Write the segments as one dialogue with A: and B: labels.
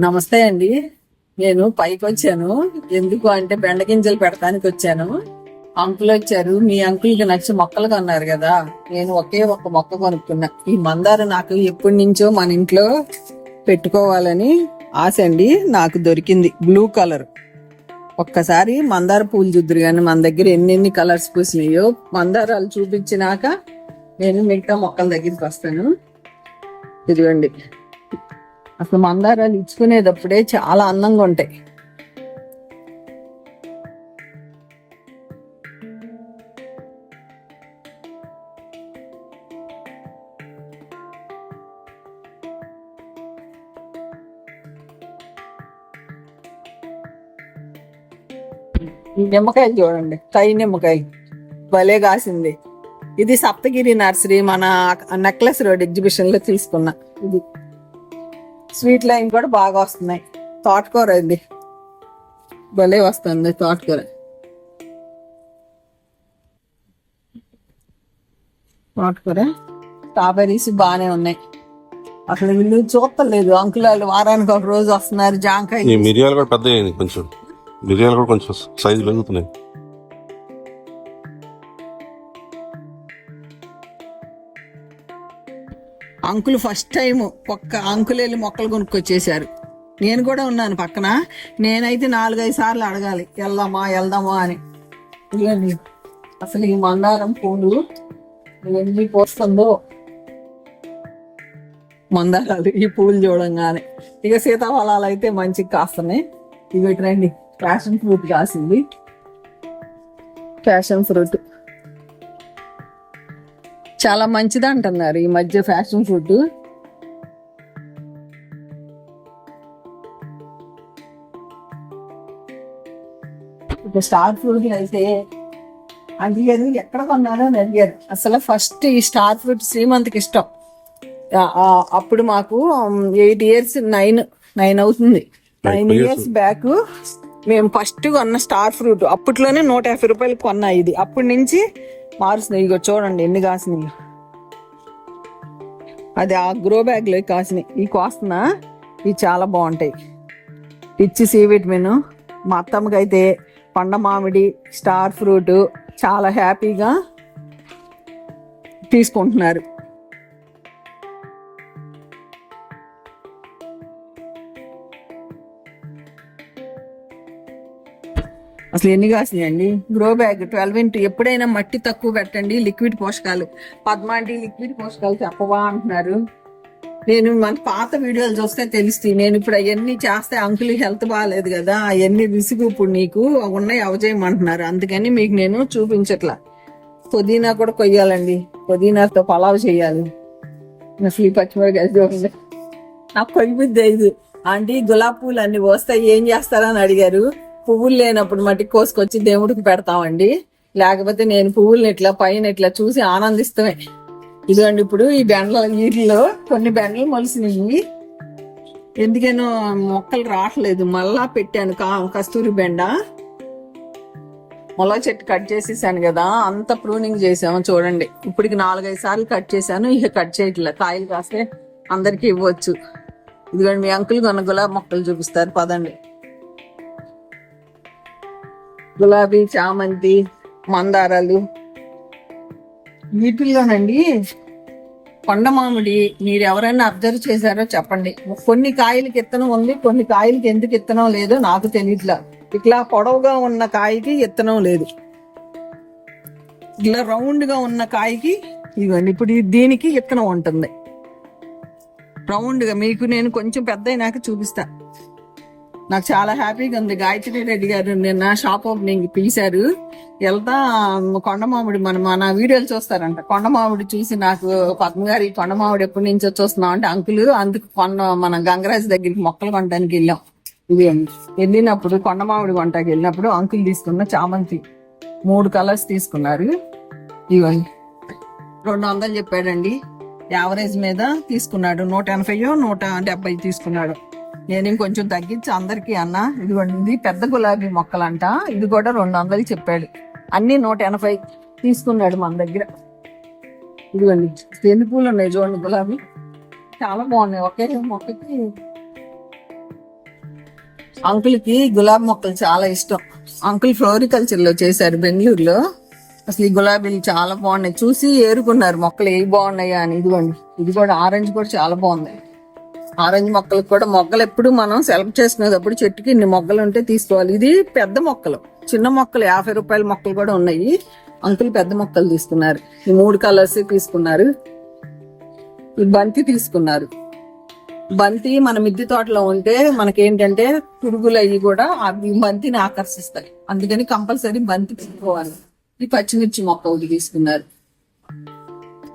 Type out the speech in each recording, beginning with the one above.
A: నమస్తే అండి. నేను పైకి వచ్చాను. ఎందుకు అంటే బెండ గింజలు పెడతానికి వచ్చాను. అంకుల్ వచ్చారు. మీ అంకుల్కి నచ్చి మొక్కలు కొన్నారు కదా. నేను ఒకే ఒక్క మొక్క కొనుక్కున్నా. ఈ మందార నాకు ఎప్పటి నుంచో మన ఇంట్లో పెట్టుకోవాలని ఆశ అండి. నాకు దొరికింది బ్లూ కలర్. ఒక్కసారి మందార పూలు చూద్దరు కానీ మన దగ్గర ఎన్నెన్ని కలర్స్ పూసినాయో మందారాలు చూపించినాక నేను మిగతా మొక్కల దగ్గరికి వస్తాను. ఇదిగోండి. అసలు మందారాలు ఇచ్చుకునేటప్పుడే చాలా అందంగా ఉంటాయి. ఈ నిమ్మకాయలు చూడండి తై నిమ్మకాయ. భలే కాసింది. ఇది సప్తగిరి నర్సరీ మన నెక్లెస్ రోడ్ ఎగ్జిబిషన్లో తీసుకున్నా. ఇది స్వీట్ లైన్ కూడా బాగా వస్తున్నాయి. తోటకూర అండి. భలే వస్తుంది తోటకూర. తోటకూర స్ట్రాబెర్రీస్ బాగానే ఉన్నాయి. అసలు వీళ్ళు చూస్తలేదు. అంకుల్ వాళ్ళు వారానికి ఒక రోజు వస్తున్నారు జాంకాయ
B: మిరియాలు కూడా పెద్ద కొంచెం. మిరియాలు కూడా కొంచెం సైజు పెరుగుతున్నాయి.
A: అంకులు ఫస్ట్ టైం ఒక్క అంకులు వెళ్ళి మొక్కలు కొనుక్కొచ్చేసారు నేను కూడా ఉన్నాను పక్కన. నేనైతే నాలుగైదు సార్లు అడగాలి వెళ్దామా వెళ్దామా అని. అసలు ఈ మందారం పూలు ఎన్ని పోస్తుందో. మందారాలు ఈ పూలు చూడంగానే. ఇక సీతాఫలాలు అయితే మంచిగా కాస్తున్నాయి. ఇవి రండి. ప్యాషన్ ఫ్రూట్ కాసింది. ప్యాషన్ ఫ్రూట్ చాలా మంచిది అంటున్నారు ఈ మధ్య ఫ్యాషన్ ఫుడ్. ఇప్పుడు స్టార్ ఫ్రూట్ అయితే అడిగారు ఎక్కడ కొన్నారో అని అడిగారు. అసలు ఫస్ట్ ఈ స్టార్ ఫ్రూట్ శ్రీమంత్కి ఇష్టం. అప్పుడు మాకు ఎయిట్ ఇయర్స్ నైన్ నైన్ అవుతుంది. Nine years. బ్యాక్ మేము ఫస్ట్ కొన్న స్టార్ ఫ్రూట్. అప్పట్లోనే నూట యాభై రూపాయలకి కొన్నా ఇది. అప్పటి నుంచి మారుస్తున్నాయి ఇగో చూడండి ఎన్ని కాసినాయి. అది ఆ గ్రో బ్యాగ్లో కాసినాయి. ఈ కోస్తున్నా ఇవి చాలా బాగుంటాయి. పిచ్చి సి విటమిన్ మా అత్తమ్మకి అయితే పండ మామిడి స్టార్ ఫ్రూట్ చాలా హ్యాపీగా తీసుకుంటున్నారు. అసలు ఎన్ని కాసినాయండి? గ్రో బ్యాగ్ ట్వెల్వ్ ఇంటూ ఎప్పుడైనా మట్టి తక్కువ పెట్టండి లిక్విడ్ పోషకాలు. పద్మాంటి లిక్విడ్ పోషకాలు చెప్పవా అంటున్నారు. నేను మన పాత వీడియోలు చూస్తే తెలుస్తాయి. నేను ఇప్పుడు అవన్నీ చేస్తే అంకుల్ హెల్త్ బాగాలేదు కదా అవన్నీ విసుగు ఇప్పుడు నీకు ఉన్నాయి అవజేయమంటున్నారు అందుకని మీకు నేను చూపించట్లా. పుదీనా కూడా కొయ్యాలండి. పుదీనాతో పలావ్ చేయాలి. అసలు ఈ పచ్చిమిరకాయ చూడండి నాకు కొయ్యబుద్ది ఐదు ఆంటీ గులాబీ పూలు అన్ని వస్తాయి ఏం చేస్తారని అడిగారు. పువ్వులు లేనప్పుడు మట్టి కోసుకొచ్చి దేవుడికి పెడతామండి. లేకపోతే నేను పువ్వులను ఇట్లా పైన ఇట్లా చూసి ఆనందిస్తామే. ఇదిగోండి ఇప్పుడు ఈ బెండల నీటిలో కొన్ని బెండలు మొలిసినవి. ఎందుకనో మొక్కలు రావట్లేదు. మళ్ళా పెట్టాను కా కస్తూరి బెండ. మొల చెట్టు కట్ చేసేసాను కదా అంత ప్రూనింగ్ చేసాము చూడండి. ఇప్పటికి నాలుగైదు సార్లు కట్ చేశాను. ఇక కట్ చేయట్లే. కాయలు కాస్తే అందరికీ ఇవ్వచ్చు. ఇదిగోండి మీ అంకుల్ కొన్న గులాబీ మొక్కలు చూపిస్తారు. పదండి. గులాబీ చామంతి మందారాలు. వీటిల్లోనండి కొండ మామిడి మీరు ఎవరైనా అబ్జర్వ్ చేశారో చెప్పండి. కొన్ని కాయలకి ఇత్తనం ఉంది కొన్ని కాయలకి ఎందుకు ఇత్తనం లేదో నాకు తెలియట్లా ఇట్లా పొడవుగా ఉన్న కాయకి ఇత్తనం లేదు. ఇట్లా రౌండ్గా ఉన్న కాయకి ఇవన్నీ ఇప్పుడు దీనికి ఇత్తనం ఉంటుంది. రౌండ్గా మీకు నేను కొంచెం పెద్ద అయినాక చూపిస్తాను నాకు చాలా హ్యాపీగా ఉంది. గాయత్రి రెడ్డి గారు నిన్న షాప్ ఓపెనింగ్ పిలిచారు. వెళ్తా కొండమామిడి మన మన వీడియోలు చూస్తారంట. కొండమామిడి చూసి నాకు పద్మగారి కొండమామిడి ఎప్పటి నుంచో చూస్తున్నాం అంటే అంకులు అందుకు కొండ మన గంగరాజు దగ్గరికి మొక్కలు కొనడానికి వెళ్ళాం. ఇవి వెళ్ళినప్పుడు కొండమామిడి వంటకి వెళ్ళినప్పుడు అంకుల్ తీసుకున్న చామంతి. మూడు కలర్స్ తీసుకున్నారు. ఇవన్నీ రెండు వందలు చెప్పాడండి. యావరేజ్ మీద తీసుకున్నాడు. నూట ఎనభైయో నూట డెబ్బై తీసుకున్నాడు. నేను ఇంకొంచెం తగ్గించి అందరికీ అన్న. ఇదిగోండి ఇది పెద్ద గులాబీ మొక్కలంట. ఇది కూడా రెండు వందలు చెప్పాడు. అన్ని నూట ఎనభై తీసుకున్నాడు మన దగ్గర. ఇదిగోండి ఎన్ని పూలు ఉన్నాయి చూడండి గులాబీ. చాలా బాగున్నాయి. ఒకే మొక్కకి అంకుల్కి గులాబీ మొక్కలు చాలా ఇష్టం. అంకుల్ ఫ్లోరికల్చర్లో చేశారు బెంగళూరులో. అసలు ఈ గులాబీలు చాలా బాగున్నాయి. చూసి ఏరుకున్నారు మొక్కలు ఏవి బాగున్నాయా అని. ఇదిగోండి ఇది కూడా ఆరెంజ్ కూడా చాలా బాగుంది. ఆరెంజ్ మొక్కలకు కూడా మొగ్గలు ఎప్పుడు మనం సెలెక్ట్ చేసుకునేటప్పుడు చెట్టుకి ఇన్ని మొగ్గలు ఉంటే తీసుకోవాలి. ఇది పెద్ద మొక్కలు. చిన్న మొక్కలు యాభై రూపాయల మొక్కలు కూడా ఉన్నాయి. అంకులు పెద్ద మొక్కలు తీసుకున్నారు. ఈ మూడు కలర్స్ తీసుకున్నారు. ఈ బంతి తీసుకున్నారు. బంతి మన మిద్దె తోటలో ఉంటే మనకేంటంటే పురుగులు అవి కూడా అవి బంతిని ఆకర్షిస్తాయి. అందుకని కంపల్సరీ బంతి తీసుకోవాలి. ఈ పచ్చిమిర్చి మొక్క ఒకటి తీసుకున్నారు.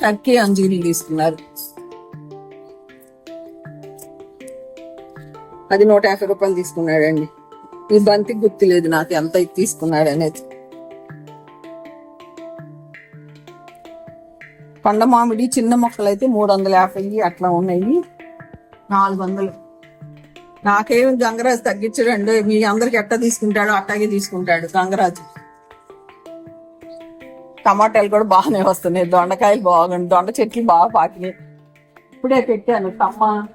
A: టర్కీ అంజీలు తీసుకున్నారు. అది నూట యాభై రూపాయలు తీసుకున్నాడండి. ఈ బంతికి గుర్తులేదు నాకు ఎంత తీసుకున్నాడు అనేది పండ మామిడి చిన్న మొక్కలు అయితే మూడు వందల యాభై అట్లా ఉన్నాయి. నాలుగు వందలు నాకేమి గంగరాజు తగ్గించడండి మీ అందరికి ఎట్ట తీసుకుంటాడో అట్టాగే తీసుకుంటాడు గంగరాజు. టమాటాలు కూడా బాగానే వస్తున్నాయి. దొండకాయలు బాగుంది దొండ చెట్లు బాగా పాకినాయి. ఇప్పుడే పెట్టాను తమ్మ.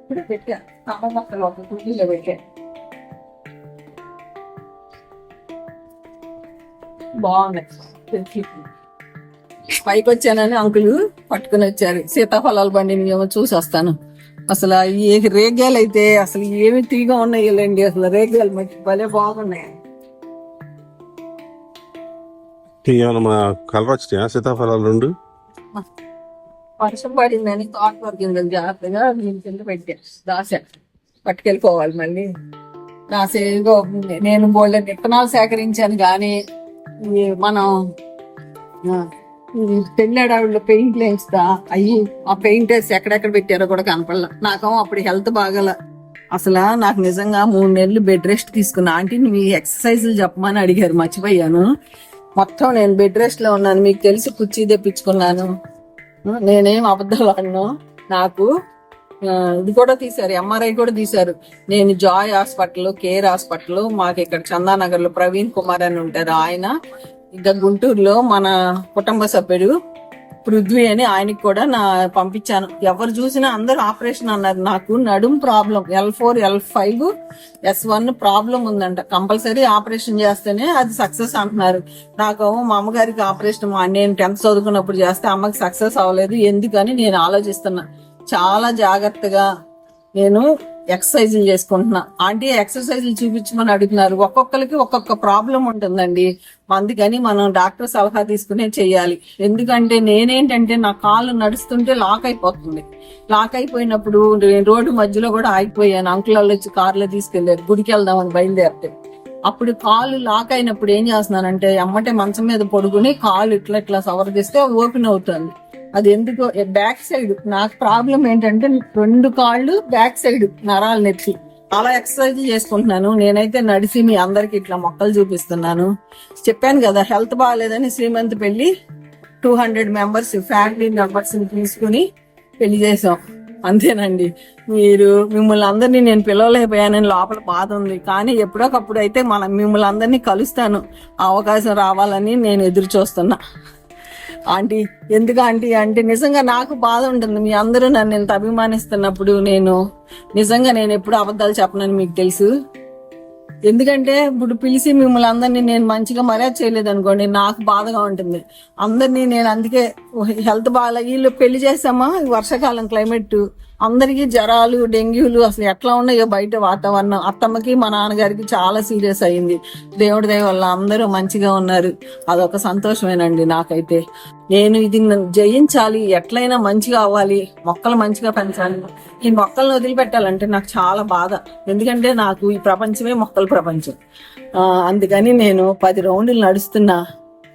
A: ఇప్పుడే పెట్టాను తమ్మ మొక్కలు ఒక కుండీలో పెట్టాను బాగున్నాయి పైకి వచ్చానని అంకులు పట్టుకుని వచ్చారు. సీతాఫలాల బండిని ఏమో చూసి వస్తాను అసలు ఈ రేగ్యాలు అయితే అసలు ఏమి తీగా ఉన్నాయి లేండి. అసలు రేగ్యాలు మట్టి భలే బాగున్నాయి.
B: ఏమైనా మన కలర్ వచ్చినాయా? సీతాఫలాలు రెండు?
A: వర్షం పడిందని థాట్ వర్కింగ్ జాగ్రత్తగా నేను కింద పెట్టా. దాశ పట్టుకెళ్ళిపోవాలి మళ్ళీ. నా ఏదో నేను బోల్డ్ విత్తనాలు సేకరించాను కానీ మనం ఆ, పెయింట్లు వేస్తా. అయ్యి ఆ పెయింట్ వేసి ఎక్కడెక్కడ పెట్టారో కూడా కనపడలే. నాకు అప్పుడు హెల్త్ బాగాల. అసలు నాకు నిజంగా మూడు నెలలు బెడ్ రెస్ట్ తీసుకున్నా. ఆంటీ మీ ఎక్సర్సైజులు చెప్పమని అడిగారు మర్చిపోయాను. మొత్తం నేను బెడ్ రెస్ట్లో ఉన్నాను. మీకు తెలిసి కుర్చీ తెప్పించుకున్నాను. నేనేం అబద్ధాలు ఆడను. నాకు ఇది కూడా తీశారు ఎంఆర్ఐ కూడా తీశారు. నేను జాయ్ హాస్పిటల్ కేర్ హాస్పిటల్ మాకు ఇక్కడ చందానగర్లో ప్రవీణ్ కుమార్ అని ఉంటారు ఆయన. ఇంకా గుంటూరులో మన కుటుంబ సభ్యుడు పృథ్వీ అని ఆయనకి కూడా నా పంపించాను. ఎవరు చూసినా అందరూ ఆపరేషన్ అన్నారు. నాకు నడుం problem L four L five S one problem ఉందంట. కంపల్సరీ ఆపరేషన్ చేస్తేనే అది సక్సెస్ అంటున్నారు. నాకు మా అమ్మగారికి ఆపరేషన్ నేను టెన్త్ చదువుకున్నప్పుడు చేస్తే అమ్మకి సక్సెస్ అవ్వలేదు. ఎందుకని నేను ఆలోచిస్తున్నా. చాలా జాగ్రత్తగా నేను ఎక్సర్సైజులు చేసుకుంటున్నా. ఆంటీ ఎక్సర్సైజులు చూపించమని అడుగుతున్నారు. ఒక్కొక్కరికి ఒక్కొక్క ప్రాబ్లం ఉంటుందండి. అందుకని మనం డాక్టర్ సలహా తీసుకునే చేయాలి. ఎందుకంటే నేనేంటంటే నా కాళ్ళు నడుస్తుంటే లాక్ అయిపోతుంది. లాక్ అయిపోయినప్పుడు నేను రోడ్డు మధ్యలో కూడా ఆగిపోయాను. అంకుల్ వాళ్ళు వచ్చి కారులో తీసుకెళ్ళారు. గుడికి వెళ్దామని బయలుదేరితే అప్పుడు కాళ్ళు లాక్ అయినప్పుడు ఏం చేస్తున్నానంటే అమ్మటే మంచం మీద పడుకుని కాళ్ళు ఇట్లా ఇట్లా సవరదిస్తే ఓపెన్ అవుతుంది. అది ఎందుకో బ్యాక్ సైడ్ నాకు ప్రాబ్లం ఏంటంటే రెండు కాళ్ళు బ్యాక్ సైడ్ నరాలు నెత్తి. అలా ఎక్సర్సైజ్ చేసుకుంటున్నాను. నేనైతే నడిచి మీ అందరికి ఇట్లా మొక్కలు చూపిస్తున్నాను. చెప్పాను కదా హెల్త్ బాగాలేదని శ్రీమంత్ పెళ్ళి two hundred members family members తీసుకుని పెళ్ళి చేసాం అంతేనండి. మీరు మిమ్మల్ని అందరినీ నేను పిలవలేకపోయానని లోపల బాధ ఉంది. కానీ ఎప్పుడోకప్పుడు అయితే మనం మిమ్మల్ని అందరినీ కలుస్తాను. అవకాశం రావాలని నేను ఎదురు చూస్తున్నా ఆంటీ ఎందుకు ఆంటీ? అంటే నిజంగా నాకు బాధ ఉంటుంది. మీ అందరూ నన్ను ఇంత అభిమానిస్తున్నప్పుడు నేను నిజంగా నేను ఎప్పుడు అబద్ధాలు చెప్పనని మీకు తెలుసు. ఎందుకంటే ఇప్పుడు పిలిచి మిమ్మల్ని అందరినీ నేను మంచిగా మర్యాద చేయలేదు అనుకోండి నాకు బాధగా ఉంటుంది. అందరినీ నేను అందుకే హెల్త్ బాగా వీళ్ళు పెళ్ళి చేసామా వర్షాకాలం క్లైమేట్. అందరికీ జ్వరాలు డెంగ్యూలు అసలు ఎట్లా ఉన్నాయో బయట వాతావరణం. అత్తమ్మకి మా నాన్నగారికి చాలా సీరియస్ అయింది. దేవుడి దయ వల్ల అందరూ మంచిగా ఉన్నారు. అదొక సంతోషమేనండి నాకైతే. నేను ఇది జయించాలి. ఎట్లయినా మంచిగా అవ్వాలి. మొక్కలు మంచిగా పెంచాలి. ఈ మొక్కలను వదిలిపెట్టాలంటే నాకు చాలా బాధ. ఎందుకంటే నాకు ఈ ప్రపంచమే మొక్కల ప్రపంచం. అందుకని నేను పది రౌండ్లు నడుస్తున్నా.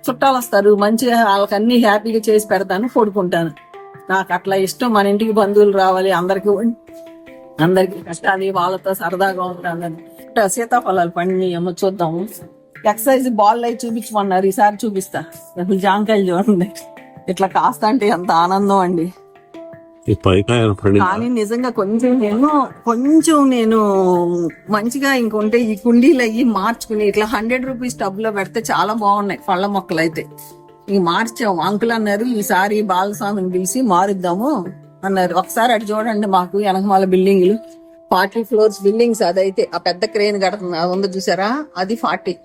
A: చుట్టాలు వస్తారు మంచిగా వాళ్ళకన్నీ హ్యాపీగా చేసి పెడతాను పడుకుంటాను. నాకు అట్లా ఇష్టం మన ఇంటికి బంధువులు రావాలి అందరికి అందరికి కష్టాలు వాళ్ళతో సరదాగా ఇట్లా సీతాఫలాలు పండి ఏమో చూద్దాము. ఎక్సర్సైజ్ బాల్ అయి చూపించమన్నారు ఈసారి చూపిస్తా. అసలు జాంకాయలు చూడండి. ఇట్లా కాస్త అంటే ఎంత ఆనందం అండి. కానీ నిజంగా కొంచెం నేను కొంచెం నేను మంచిగా ఇంకొంటే ఈ కుండీలు అయ్యి మార్చుకుని ఇట్లా హండ్రెడ్ రూపీస్ టబ్లో పెడితే చాలా బాగున్నాయి పళ్ళ మొక్కలు అయితే ఈ మార్చాం అంకుల్ అన్నారు ఈసారి బాలస్వామిని పిలిచి మారుద్దాము అన్నారు. ఒకసారి అటు చూడండి మాకు వెనకమాల బిల్డింగ్లు. ఫార్టీ ఫ్లోర్స్ బిల్డింగ్స్ అదైతే. ఆ పెద్ద క్రేన్ కడుతుంది అది ఉంది చూసారా? అది ఫార్టీ.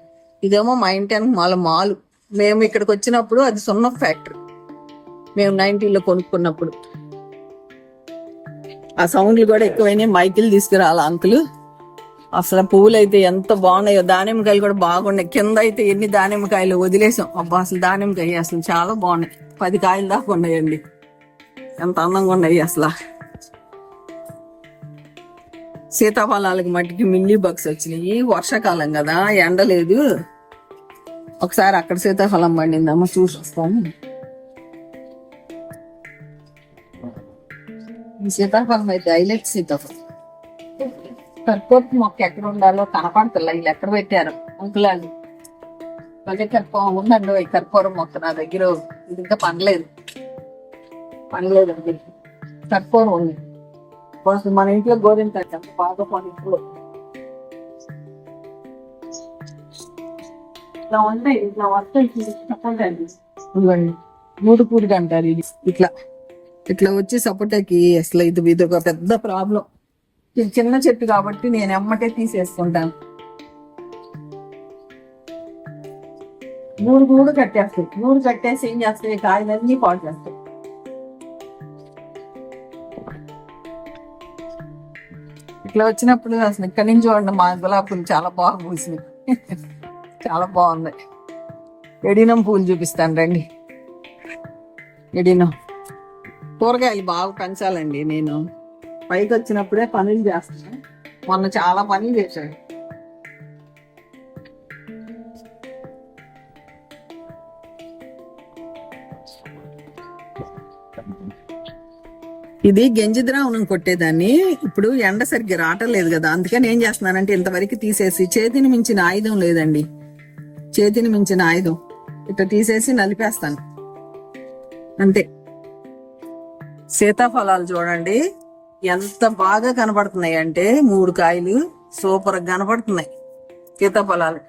A: ఇదేమో మా ఇంటి వెనకమాల మాలు. మేము ఇక్కడికి వచ్చినప్పుడు అది సున్న ఫ్యాక్టరీ. మేము నైన్టీలో కొనుక్కున్నప్పుడు. ఆ సౌండ్లు కూడా ఎక్కువైనా మైకిల్ తీసుకురాలి అంకుల్? అసలు పువ్వులు అయితే ఎంత బాగున్నాయో దానిమ్మకాయలు కూడా బాగున్నాయి. కింద అయితే ఎన్ని దానిమ్మకాయలు వదిలేసాం. అబ్బా అసలు దానిమ్మకాయ అసలు చాలా బాగున్నాయి. పది కాయలు దాకా ఉన్నాయండి. ఎంత అందంగా ఉన్నాయి అసలు. సీతాఫలాలకి మట్టికి మిల్లీ బగ్స్ వచ్చినాయి. వర్షాకాలం కదా ఎండ లేదు. ఒకసారి అక్కడ సీతాఫలం పండిందమ్మ చూసి వస్తాము సీతాఫలం అయితే హైలైట్ సీతాఫలం. కర్పూరపు మొక్క ఎక్కడ ఉండాలో కనపడతలే. వీళ్ళు ఎక్కడ పెట్టారు? అంకులాలు మళ్ళీ కర్పూరం ఉందండి ఈ కర్పూరం మొక్క నా దగ్గర. ఇది ఇంకా పండలేదు. పండలేదు అండి. కర్పూరం ఉంది. కొంచెం మన ఇంట్లో గోధుమ తట్ట బాగా పండుతుంది. ఇట్లా ఉంటాయి ఇట్లా వస్తాయి చెప్పండి మూడు పూడిగా అంటారు ఇది ఇట్లా. ఇట్లా వచ్చి సపోటాకి అసలు ఇది ఇది ఒక పెద్ద ప్రాబ్లం. ఇది చిన్న చెట్టు కాబట్టి నేను ఎమ్మటే తీసేసుకుంటాను. నూరు నూరు కట్టేస్తాయి. నూరు కట్టేసి ఏం చేస్తాయి? కాయలన్నీ పాడు చేస్తాయి. ఇట్లా వచ్చినప్పుడు అసలు ఇక్కడి నుంచి చూడండి మా గులాబీ పూలు చాలా బాగా పూసినాయి. చాలా బాగుంది ఎడినం పూలు చూపిస్తాను రండి. ఎడినం. కూరగాయలు బాగా పెంచాలండి నేను. పైకి వచ్చినప్పుడే పనులు చేస్తాను. మొన్న చాలా పనులు చేశాను ఇది గెంజి ద్రావణం కొట్టేదాన్ని. ఇప్పుడు ఎండ సరిగ్గా రావటం కదా. అందుకని ఏం చేస్తున్నానంటే ఇంతవరకు తీసేసి చేతిని మించిన ఆయుధం లేదండి. చేతిని మించిన ఆయుధం. ఇట్లా తీసేసి నలిపేస్తాను. అంతే. సీతాఫలాలు చూడండి. ఎంత బాగా కనబడుతున్నాయి అంటే మూడు కాయలు సూపర్ కనబడుతున్నాయి. సీతాఫలాలు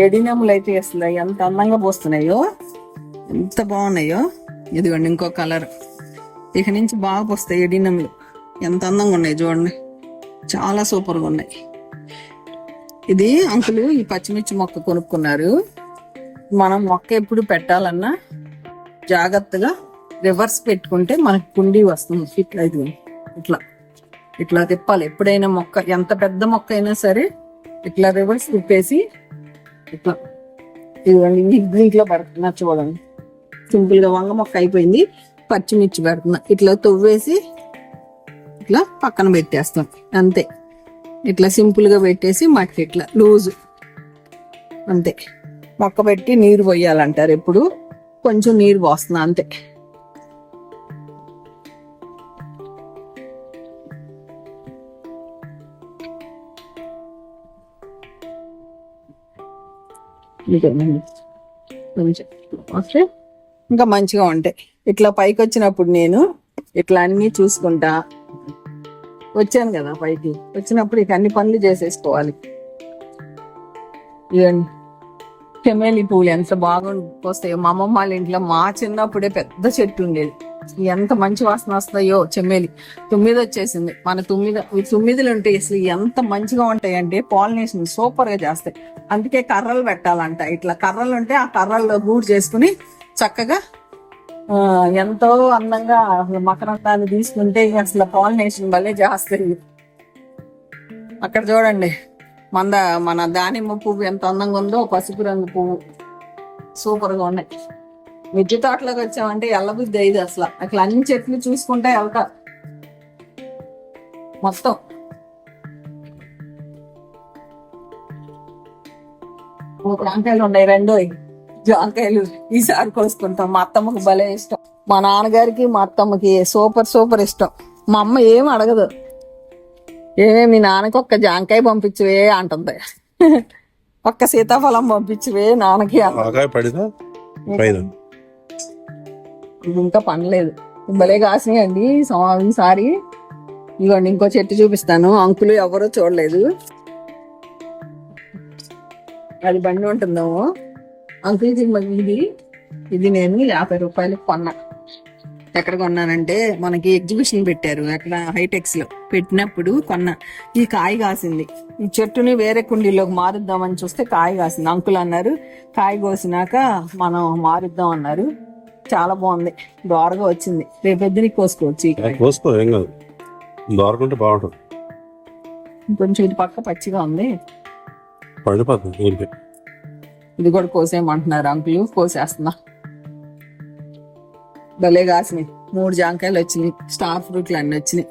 A: ఎడినములు అయితే అసలు ఎంత అందంగా పోస్తున్నాయో ఎంత బాగున్నాయో. ఇదిగోండి ఇంకో కలర్. ఇక నుంచి బాగా పోస్తాయి ఎడినములు. ఎంత అందంగా ఉన్నాయి చూడండి. చాలా సూపర్గా ఉన్నాయి. ఇది అంకులు ఈ పచ్చిమిర్చి మొక్క కొనుక్కున్నారు. మనం మొక్క ఎప్పుడు పెట్టాలన్నా జాగ్రత్తగా రివర్స్ పెట్టుకుంటే మనకి కుండీ వస్తుంది. ఇట్లా ఇది ఇట్లా. ఇట్లా తిప్పాలి. ఎప్పుడైనా మొక్క ఎంత పెద్ద మొక్క అయినా సరే ఇట్లా రివర్స్ తిప్పేసి ఇట్లా ఇదిగోండి ఇది దీంట్లో పెడుతున్నా చూడండి. సింపుల్గా వంగ మొక్క అయిపోయింది. పచ్చిమిర్చి పెడుతున్నా. ఇట్లా తొవ్వేసి ఇట్లా పక్కన పెట్టేస్తాం. అంతే. ఇట్లా సింపుల్గా పెట్టేసి మట్టి ఇట్లా లూజు. అంతే. మొక్క పెట్టి నీరు పోయాలంటారు ఎప్పుడు. కొంచెం నీరు పోస్తున్నా అంతే. ఓకే ఇంకా మంచిగా ఉంటాయి. ఇట్లా పైకి వచ్చినప్పుడు నేను ఇట్లా అన్ని చూసుకుంటా. వచ్చాను కదా పైకి. వచ్చినప్పుడు ఇక అన్ని పనులు చేసేసుకోవాలి. ఇవన్నీ చెమేలి పూలు ఎంత బాగా వస్తాయో మా అమ్మమ్మ వాళ్ళ ఇంట్లో మా చిన్నప్పుడే పెద్ద చెట్టు ఉండేది. ఎంత మంచి వాసన వస్తాయో చెమ్మేలి తొమ్మిది వచ్చేసింది. మన తొమ్మిది తొమ్మిదిలు ఉంటే అసలు ఎంత మంచిగా ఉంటాయంటే పాలినేషన్ సూపర్గా చేస్తాయి. అందుకే కర్రలు పెట్టాలంట. ఇట్లా కర్రలు ఉంటే ఆ కర్రల్లో గూడు చేసుకుని చక్కగా ఆ, ఎంతో అందంగా అసలు తీసుకుంటే అసలు పాలినేషన్ భలే చేస్తాయి. అక్కడ చూడండి. మంద మన దానిమ్మ పువ్వు ఎంత అందంగా ఉందో పసుపు రంగు పువ్వు. సూపర్గా ఉన్నాయి. మిర్చి తోటలోకి వచ్చామంటే ఎల్లబుద్ధి అయింది అసలు. అట్లా అన్ని చెట్లు చూసుకుంటే వెళ్తా మొత్తం. ఓ జాంకాయలు ఉన్నాయి రెండో జాంకాయలు ఈసారి కోసుకుంటాం. మా అత్తమ్మకి భలే ఇష్టం. మా నాన్నగారికి మా అత్తమ్మకి సూపర్ సూపర్ ఇష్టం. మా అమ్మ ఏం అడగదు. ఏమే మీ నాన్నకి ఒక్క జాంకాయ పంపించువే అంటుంది. ఒక్క సీతాఫలం పంపించువే నాన్నకి
B: పడిదా?
A: ఇంకా పండలేదు భలే కాసినాయండి సో- ఈసారి ఇదిగోండి ఇంకో చెట్టు చూపిస్తాను. అంకులు ఎవరో చూడలేదు. అది బండి ఉంటుందేమో అంకుల్ ఇది ఇది. నేను యాభై రూపాయలకు కొన్నా. ఎక్కడ కొన్నానంటే మనకి ఎగ్జిబిషన్ పెట్టారు. అక్కడ హైటెక్స్లో పెట్టినప్పుడు కొన్న. ఈ కాయ కాసింది. ఈ చెట్టుని వేరే కుండీలోకి మారుద్దామని చూస్తే కాయ కాసింది. అంకులు అన్నారు కాయ కోసినాక మనం మారుద్దాం అన్నారు. చాలా బాగుంది. దోరగా వచ్చింది. రేపొద్దుని కోసుకోవచ్చు.
B: కోసుకో ఏం కాదు. దొరకుంటే బాగుంటుంది.
A: కొంచెం ఇది పక్క పచ్చిగా ఉంది.
B: పడిపోతుంది ఏంటి?
A: ఇది కూడా కోసేయమంటున్నారు అంకులు. కోసేస్తున్నా. భలే కాసినాయి. మూడు జాంకాయలు వచ్చినాయి. స్టార్ ఫ్రూట్లు అన్ని వచ్చినాయి.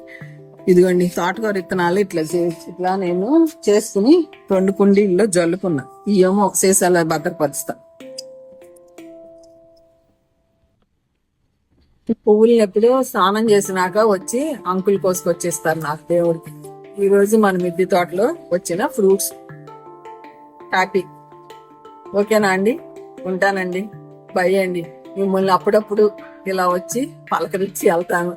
A: ఇదిగోండి తోటకూర విత్తనాలు ఇట్లా ఇట్లా నేను చేసుకుని రెండు కుండీల్లో జల్లుకున్నా. ఇవేమో సీసాలో భద్రపరుస్తా. ఈ పువ్వులు ఎప్పుడు స్నానం చేసినాక వచ్చి అంకుల్ కోసుకొచ్చేస్తారు నాకు దేవుడికి. ఈ రోజు మన మిద్దె తోటలో వచ్చిన ఫ్రూట్స్. హ్యాపీ. ఓకేనా అండి? ఉంటానండి. బై అండి. మిమ్మల్ని అప్పుడప్పుడు ఇలా వచ్చి పలకరించి వెళ్తాను.